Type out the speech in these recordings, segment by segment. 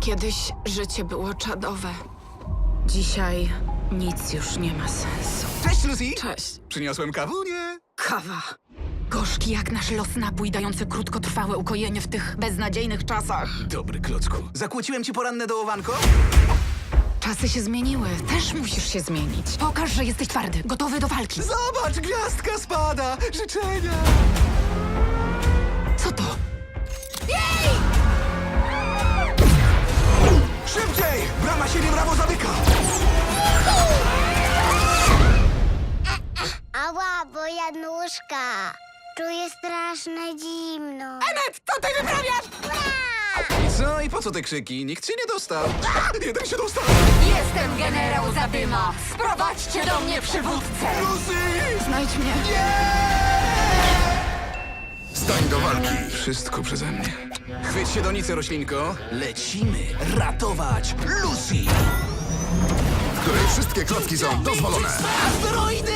Kiedyś życie było czadowe. Dzisiaj nic już nie ma sensu. Cześć, Lucy! Cześć. Przyniosłem kawunię. Kawa. Gorzki jak nasz los napój dający krótkotrwałe ukojenie w tych beznadziejnych czasach. Dobry klocku. Zakłóciłem ci poranne dołowanko? Czasy się zmieniły. Też musisz się zmienić. Pokaż, że jesteś twardy, gotowy do walki. Zobacz, gwiazdka spada! Życzenia! Nie brawo zamyka! Ała, moja nóżka. Czuję straszne zimno. Enet, co ty wyprawiasz? Co i po co te krzyki? Nikt się nie dostał. Jeden się dostał! Jestem generał Zadyma! Sprowadźcie do mnie przywódcę! Lucy! Znajdź mnie. Stań do walki. Wszystko przeze mnie. Chwyć się donicy, roślinko. Lecimy ratować wszystkie klocki są dozwolone. Asteroidy!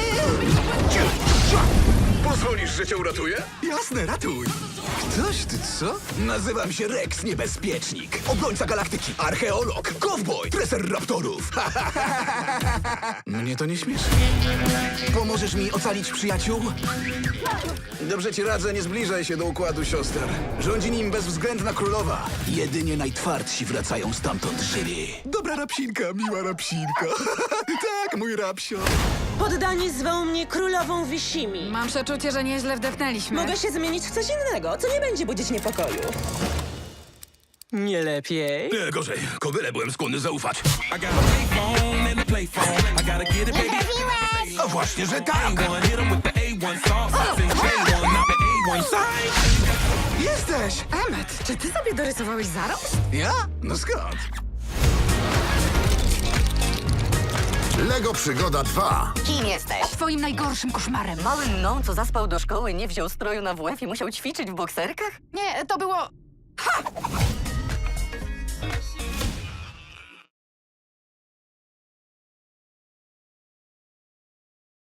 Pozwolisz, że cię uratuję? Jasne, ratuj! Ktoś ty co? Nazywam się Rex Niebezpiecznik. Obrońca galaktyki, archeolog, cowboy, treser raptorów. Mnie to nie śmieszy. Pomożesz mi ocalić przyjaciół? Dobrze ci radzę, nie zbliżaj się do układu siostr. Rządzi nim bezwzględna królowa. Jedynie najtwardsi wracają stamtąd żywi. Dobra rapsinka, miła rapsinka. tak, mój rapsio. Poddani zwą mnie królową Wisimi. Mam przeczucie, że nieźle wdepnęliśmy. Mogę się zmienić w coś innego, co nie będzie budzić niepokoju. Nie lepiej? Nie, gorzej. Kobyle byłem skłonny zaufać. Trafiłeś! A właśnie, że tak. A1, hit 'em with the A1 sauce. Sing J1, not the A1 side. Jesteś! Emet, czy ty sobie dorysowałeś zarost? Ja? No skąd? Lego Przygoda 2. Kim jesteś? Twoim najgorszym koszmarem. Mały mną, co zaspał do szkoły, nie wziął stroju na WF i musiał ćwiczyć w bokserkach? Nie, to było...